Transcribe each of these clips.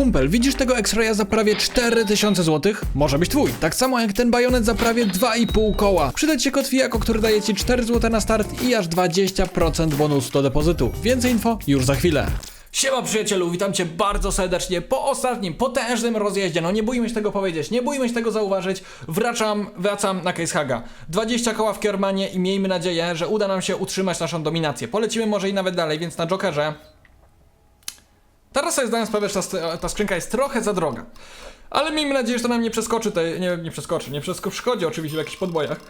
kumpel, widzisz tego X-Raya za prawie 4000 zł? Może być twój. Tak samo jak ten bajonet za prawie 2,5 koła. Przyda ci się kod FIAKO, który daje ci 4 zł na start i aż 20% bonusu do depozytu. Więcej info już za chwilę. Siema przyjacielu, witam cię bardzo serdecznie po ostatnim, potężnym rozjeździe. No nie bójmy się tego powiedzieć, nie bójmy się tego zauważyć. Wracam, wracam na Case Haga. 20 koła w Kiermanie i miejmy nadzieję, że uda nam się utrzymać naszą dominację. Polecimy może i nawet dalej, więc na Jokerze Teraz sobie zdaję sprawę, że ta, ta skrzynka jest trochę za droga. Ale miejmy nadzieję, że to nam nie przeskoczy nie, nie przeskoczy, nie przeskoczy, szkodzi oczywiście w jakichś podbojach.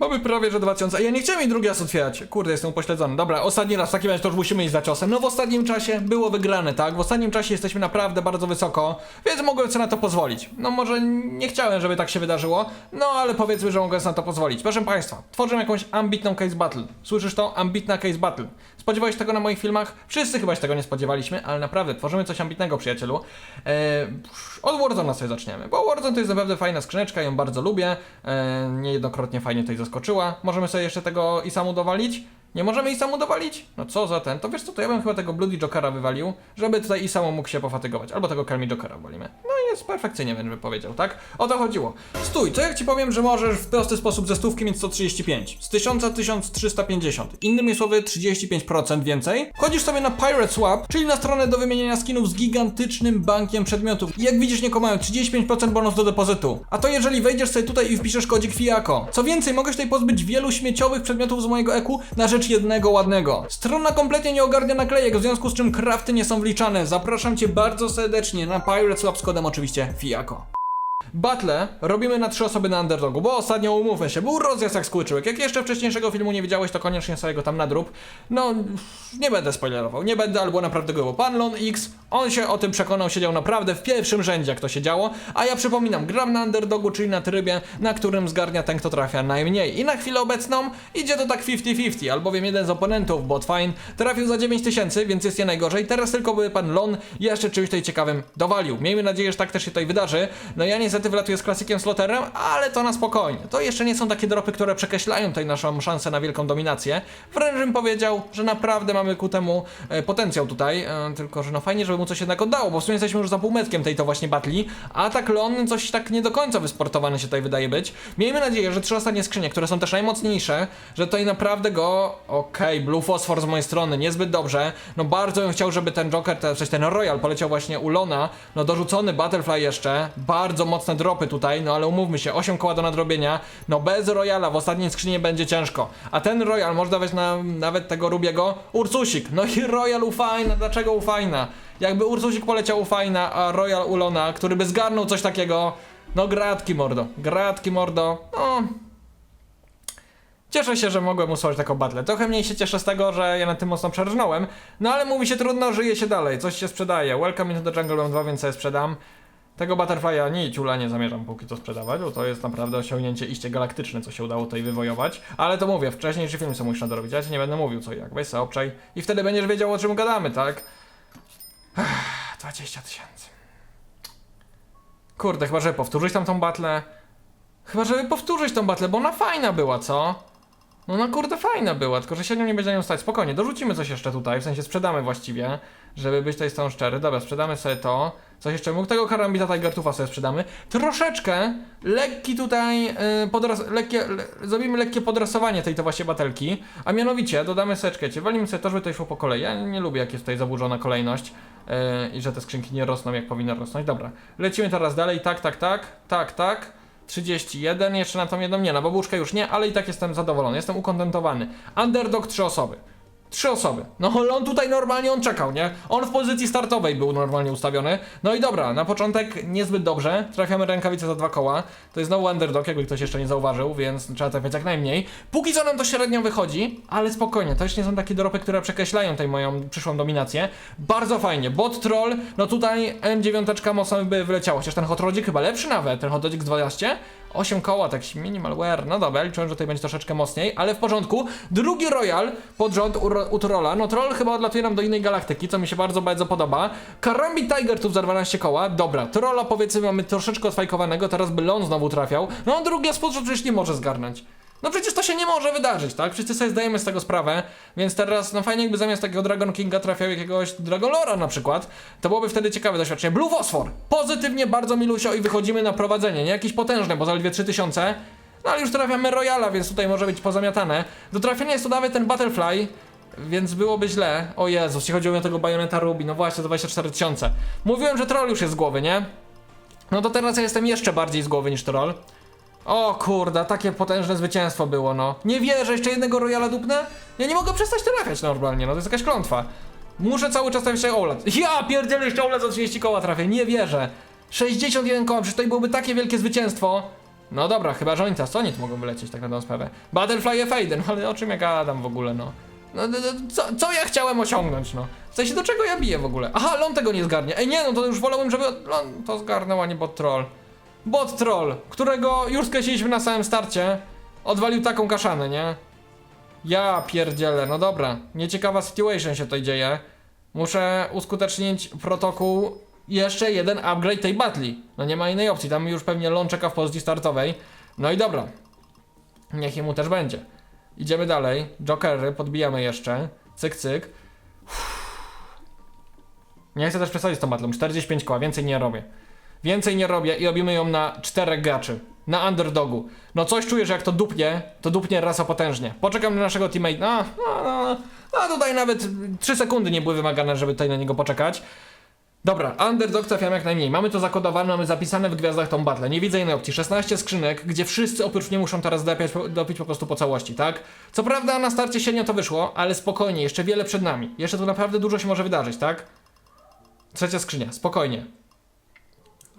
Mamy prawie, że 2000, a ja nie chciałem jej drugi raz otwierać. Kurde, jestem upośledzony. Dobra, ostatni raz, w takim razie to już musimy iść za ciosem. No w ostatnim czasie było wygrane, tak? W ostatnim czasie jesteśmy naprawdę bardzo wysoko, więc mogłem sobie na to pozwolić. No może nie chciałem, żeby tak się wydarzyło, no ale powiedzmy, że mogłem sobie na to pozwolić. Proszę Państwa, tworzymy jakąś ambitną case battle. Słyszysz to? Ambitna case battle. Spodziewałeś się tego na moich filmach? Wszyscy chyba się tego nie spodziewaliśmy, ale naprawdę tworzymy coś ambitnego, przyjacielu. Eee, od Warzona sobie zaczniemy, bo Warzone to jest naprawdę fajna skrzyneczka, ją bardzo lubię. Eee, niejednokrotnie fajnie tutaj zaskoczyła. Możemy sobie jeszcze tego i samu dowalić? Nie możemy i samu dowalić? No co za ten? To wiesz co, to ja bym chyba tego Bloody Jokera wywalił, żeby tutaj i samu mógł się pofatygować. Albo tego Calmi Jokera walimy. Jest perfekcyjnie, bym powiedział, tak? O to chodziło. Stój, co jak ci powiem, że możesz w prosty sposób ze stówki mieć 135, z 1000 1350. Innymi słowy 35% więcej. Wchodzisz sobie na Pirate Swap, czyli na stronę do wymieniania skinów z gigantycznym bankiem przedmiotów. I jak widzisz, nie mają 35% bonus do depozytu. A to jeżeli wejdziesz sobie tutaj i wpiszesz kodzik FIAKO. Co więcej, mogę się tutaj pozbyć wielu śmieciowych przedmiotów z mojego eku na rzecz jednego ładnego. Strona kompletnie nie ogarnia naklejek, w związku z czym krafty nie są wliczane. Zapraszam cię bardzo serdecznie na Pirate Swap z kodem oczywiście FIAKO. Battle robimy na trzy osoby na underdogu, bo ostatnio umówmy się, był rozjazd jak skłyczyłek. Jak jeszcze wcześniejszego filmu nie widziałeś, to koniecznie sobie go tam nadrób. No, nie będę spoilerował, nie będę, albo naprawdę go, bo pan Lon X, on się o tym przekonał, siedział naprawdę w pierwszym rzędzie, jak to się działo. A ja przypominam, gram na underdogu, czyli na trybie, na którym zgarnia ten, kto trafia najmniej. I na chwilę obecną idzie to tak 50-50, albowiem jeden z oponentów, Botfine, trafił za 9000, więc jest nie najgorzej. Teraz tylko by pan Lon jeszcze czymś tutaj ciekawym dowalił. Miejmy nadzieję, że tak też się tutaj wydarzy. No ja niestety wlatuję z klasykiem sloterem, ale to na spokojnie. To jeszcze nie są takie dropy, które przekreślają tutaj naszą szansę na wielką dominację. Wręcz bym powiedział, że naprawdę mamy ku temu e, potencjał tutaj, e, tylko że no fajnie, żeby mu coś jednak oddało, bo w sumie jesteśmy już za półmetkiem tej to właśnie batli, a tak Lon coś tak nie do końca wysportowany się tutaj wydaje być. Miejmy nadzieję, że trzy ostatnie skrzynie, które są też najmocniejsze, że tutaj naprawdę go, okej, Blue Phosphor z mojej strony, niezbyt dobrze, no bardzo bym chciał, żeby ten Joker, te, coś ten Royal poleciał właśnie u Lona, no dorzucony Butterfly jeszcze, bardzo mocne dropy tutaj, no ale umówmy się, 8 koła do nadrobienia, no bez Royala w ostatniej skrzyni będzie ciężko, a ten Royal może dawać na nawet tego Rubiego Ursusik, no i Royal ufajna, dlaczego ufajna? Jakby Ursusik poleciał ufajna, a Royal u Lona, który by zgarnął coś takiego, no gratki mordo, gratki mordo, no... Cieszę się, że mogłem usłyszeć taką battle. Trochę mniej się cieszę z tego, że ja na tym mocno przerżnąłem. No ale mówi się trudno, żyje się dalej, coś się sprzedaje. Welcome into the jungle mam dwa, więc sobie sprzedam. Tego Butterfly'a ni nie zamierzam póki co sprzedawać, bo to jest naprawdę osiągnięcie iście galaktyczne, co się udało tutaj wywojować. Ale to mówię, wcześniejszy film sobie muszę dorobić, ja ci nie będę mówił co i jak, weź sobie obczaj i wtedy będziesz wiedział o czym gadamy, tak? Ech, 20 tysięcy. Kurde, chyba żeby powtórzyć tam tą battle. Chyba żeby powtórzyć tą battle, bo ona fajna była, co? No na kurde fajna była, tylko że średnio nie będzie na nią stać. Spokojnie, dorzucimy coś jeszcze tutaj, w sensie sprzedamy właściwie, żeby być tutaj z tą szczery. Dobra, sprzedamy sobie to. Coś jeszcze mógł tego karambita Tiger Tufa sobie sprzedamy. Troszeczkę lekki tutaj yy, podras lekkie, le zrobimy lekkie podrasowanie tej to właśnie batelki, a mianowicie dodamy czekajcie, walimy sobie to, żeby to szło po kolei. Ja nie lubię jak jest tutaj zaburzona kolejność yy, i że te skrzynki nie rosną jak powinny rosnąć. Dobra, lecimy teraz dalej, tak, tak, tak, tak, tak. 31, jeszcze na tą jedną nie, na babuszkę już nie, ale i tak jestem zadowolony, jestem ukontentowany. Underdog 3 osoby. Trzy osoby. No on tutaj normalnie on czekał, nie? On w pozycji startowej był normalnie ustawiony. No i dobra, na początek niezbyt dobrze. Trafiamy rękawice za dwa koła. To jest znowu underdog, jakby ktoś jeszcze nie zauważył, więc trzeba trafiać jak najmniej. Póki co nam to średnio wychodzi, ale spokojnie, to już nie są takie dropy, które przekreślają tej moją przyszłą dominację. Bardzo fajnie. Bot troll, no tutaj M9 mocno by wyleciało, chociaż ten hot rodzik chyba lepszy nawet, ten hot rodzik z 12. 8 koła, tak minimal wear, no dobra, liczyłem, że tutaj będzie troszeczkę mocniej, ale w porządku. Drugi Royal pod rząd u, u Trolla, no Troll chyba odlatuje nam do innej galaktyki, co mi się bardzo, bardzo podoba. Karambit Tiger tu za 12 koła, dobra, Trolla powiedzmy mamy troszeczkę odfajkowanego, teraz by Lon znowu trafiał, no drugi spod przecież nie może zgarnąć. No przecież to się nie może wydarzyć, tak? Wszyscy sobie zdajemy z tego sprawę, więc teraz, no fajnie jakby zamiast takiego Dragon Kinga trafiał jakiegoś Dragon Lora na przykład, to byłoby wtedy ciekawe doświadczenie. Blue Phosphor! Pozytywnie, bardzo milusio i wychodzimy na prowadzenie, nie jakieś potężne, bo zaledwie 3000, no ale już trafiamy Royala, więc tutaj może być pozamiatane. Do trafienia jest to nawet ten Butterfly, więc byłoby źle. O Jezus, jeśli chodzi o tego Bayonetta Ruby, no właśnie, to 24 tysiące. Mówiłem, że troll już jest z głowy, nie? No to teraz ja jestem jeszcze bardziej z głowy niż troll. O kurda, takie potężne zwycięstwo było, no. Nie wierzę, jeszcze jednego Royala dupnę? Ja nie mogę przestać trafiać normalnie, no to jest jakaś klątwa. Muszę cały czas trafiać Olat. Ja pierdzielę jeszcze Olat za 30 koła trafię, nie wierzę. 61 koła, przecież tutaj byłoby takie wielkie zwycięstwo. No dobra, chyba że oni teraz, mogą wylecieć tak na tą sprawę? Butterfly Faden, ale o czym ja gadam w ogóle, no. No, no, no co, co ja chciałem osiągnąć, no? W sensie, do czego ja biję w ogóle? Aha, Lon tego nie zgarnie. Ej, nie, no to już wolałbym, żeby Lon to zgarnął, a nie bot troll. Bot troll, którego już skreśliliśmy na samym starcie, odwalił taką kaszanę, nie? Ja pierdzielę, no dobra. Nieciekawa situation się tutaj dzieje. Muszę uskutecznić protokół jeszcze jeden upgrade tej batli. No nie ma innej opcji, tam już pewnie Lon czeka w pozycji startowej. No i dobra. Niech mu też będzie. Idziemy dalej. Jokery, podbijamy jeszcze. Cyk, cyk. Uff. Nie chcę też przesadzić z tą batlą. 45 koła, więcej nie robię. Więcej nie robię i robimy ją na czterech graczy. Na underdogu. No coś czuję, że jak to dupnie, to dupnie raz potężnie. Poczekam na naszego teammate. No, no, no, no tutaj nawet 3 sekundy nie były wymagane, żeby tutaj na niego poczekać. Dobra, underdog trafiamy jak najmniej. Mamy to zakodowane, mamy zapisane w gwiazdach tą battle. Nie widzę innej opcji. 16 skrzynek, gdzie wszyscy oprócz mnie muszą teraz dopić, dopić po prostu po całości, tak? Co prawda na starcie średnio to wyszło, ale spokojnie, jeszcze wiele przed nami. Jeszcze tu naprawdę dużo się może wydarzyć, tak? Trzecia skrzynia, spokojnie.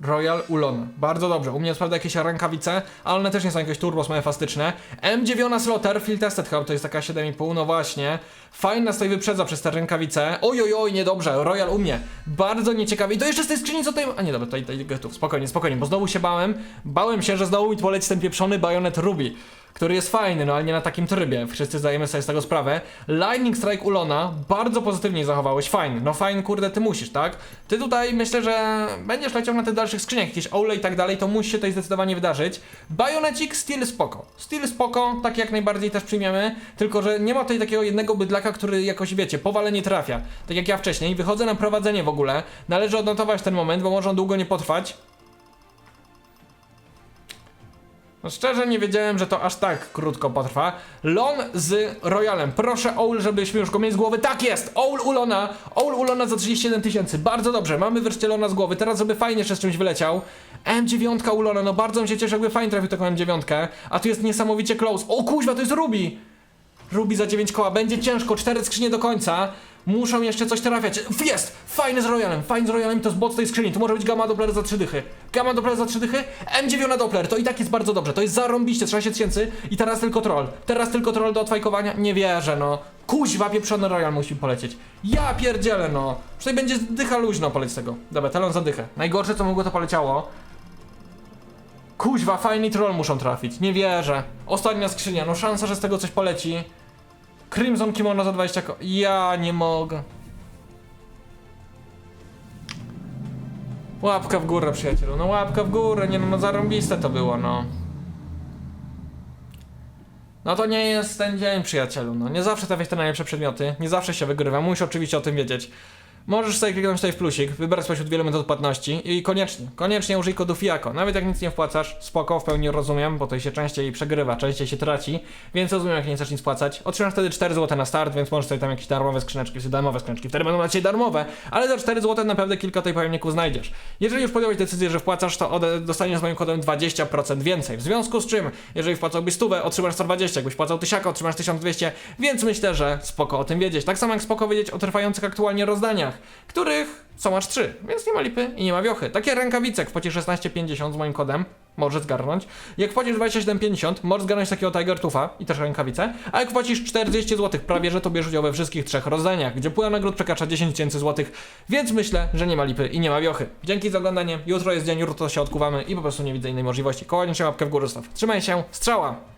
Royal Ulon. Bardzo dobrze. U mnie sprawdza jakieś rękawice, ale one też nie są jakieś turbo moje fastyczne. M9 Slotter, Field Tested chyba, to jest taka 7,5, no właśnie. Fajna stoi wyprzedza przez te rękawice. Oj, oj, oj, niedobrze. Royal u mnie. Bardzo nieciekawie. I to jeszcze z tej skrzyni, co tutaj... A nie, dobra, tutaj, tutaj getów. Spokojnie, spokojnie, bo znowu się bałem. Bałem się, że znowu mi poleci ten pieprzony bajonet Ruby który jest fajny, no ale nie na takim trybie. Wszyscy zdajemy sobie z tego sprawę. Lightning Strike Ulona bardzo pozytywnie zachowałeś. Fajny. No fajny, kurde, ty musisz, tak? Ty tutaj myślę, że będziesz leciał na tych dalszych skrzyniach, jakieś Ole i tak dalej, to musi się tutaj zdecydowanie wydarzyć. Bajonecik, Steel spoko. Steel spoko, tak jak najbardziej też przyjmiemy, tylko że nie ma tutaj takiego jednego bydlaka, który jakoś, wiecie, powale nie trafia. Tak jak ja wcześniej, wychodzę na prowadzenie w ogóle, należy odnotować ten moment, bo może on długo nie potrwać. No szczerze nie wiedziałem, że to aż tak krótko potrwa. Lon z Royalem. Proszę Owl, żebyśmy już go mieli z głowy. Tak jest! Owl Ulona. Owl Ulona za 31 tysięcy. Bardzo dobrze. Mamy wreszcie Lona z głowy. Teraz żeby fajnie jeszcze z czymś wyleciał. M9 Ulona. No bardzo mi się cieszę, jakby fajnie trafił taką M9. A tu jest niesamowicie close. O kuźwa, to jest Ruby! Ruby za 9 koła. Będzie ciężko. 4 skrzynie do końca. Muszą jeszcze coś trafiać. Jest! Fajny z Royalem. Fajny z Royalem to bot z tej skrzyni. Tu może być Gamma Doppler za 3 dychy. Gamma Doppler za 3 dychy. M9 Doppler. To i tak jest bardzo dobrze. To jest zarąbiście. 13 tysięcy i teraz tylko troll. Teraz tylko troll do odfajkowania. Nie wierzę, no. Kuźwa, pieprzony Royal musi polecieć. Ja pierdzielę, no. Tutaj będzie dycha luźno poleć tego. Dobra, talon za dychę. Najgorsze, co mogło to poleciało. Kuźwa, fajny troll muszą trafić. Nie wierzę. Ostatnia skrzynia. No szansa, że z tego coś poleci. Crimson Kimono za 20 ko... Ja nie mogę. Łapka w górę, przyjacielu. No łapka w górę, nie no, no zarąbiste to było, no. No to nie jest ten dzień, przyjacielu. No nie zawsze trafiać te najlepsze przedmioty, nie zawsze się wygrywa. Musisz oczywiście o tym wiedzieć. Możesz sobie kliknąć tutaj w plusik, wybrać spośród wielu metod płatności i koniecznie, koniecznie użyj kodu FIAKO. Nawet jak nic nie wpłacasz, spoko, w pełni rozumiem, bo to się częściej przegrywa, częściej się traci, więc rozumiem jak nie chcesz nic płacać. Otrzymasz wtedy 4 zł na start, więc możesz sobie tam jakieś darmowe skrzyneczki, czy darmowe skrzyneczki, wtedy będą dla Ciebie darmowe, ale za 4 zł naprawdę kilka tej pojemników znajdziesz. Jeżeli już podjąłeś decyzję, że wpłacasz, to dostaniesz z moim kodem 20% więcej. W związku z czym, jeżeli wpłacałbyś 100, otrzymasz 120, jakbyś wpłacał 1000, otrzymasz 1200, więc myślę, że spoko o tym wiedzieć. Tak samo jak spoko wiedzieć o trwających aktualnie których są aż 3, więc nie ma lipy i nie ma wiochy. Takie rękawice w kwocie 16,50 z moim kodem możesz zgarnąć. Jak płacisz 27,50 możesz zgarnąć takiego Tiger Tufa i też rękawice, a jak płacisz 40 zł prawie, że to bierz udział we wszystkich trzech rozdaniach, gdzie pula nagród przekracza 10 tysięcy złotych, więc myślę, że nie ma lipy i nie ma wiochy. Dzięki za oglądanie, jutro jest dzień, jutro się odkuwamy i po prostu nie widzę innej możliwości. Kołanie się łapkę w górę staw. Trzymaj się, strzała!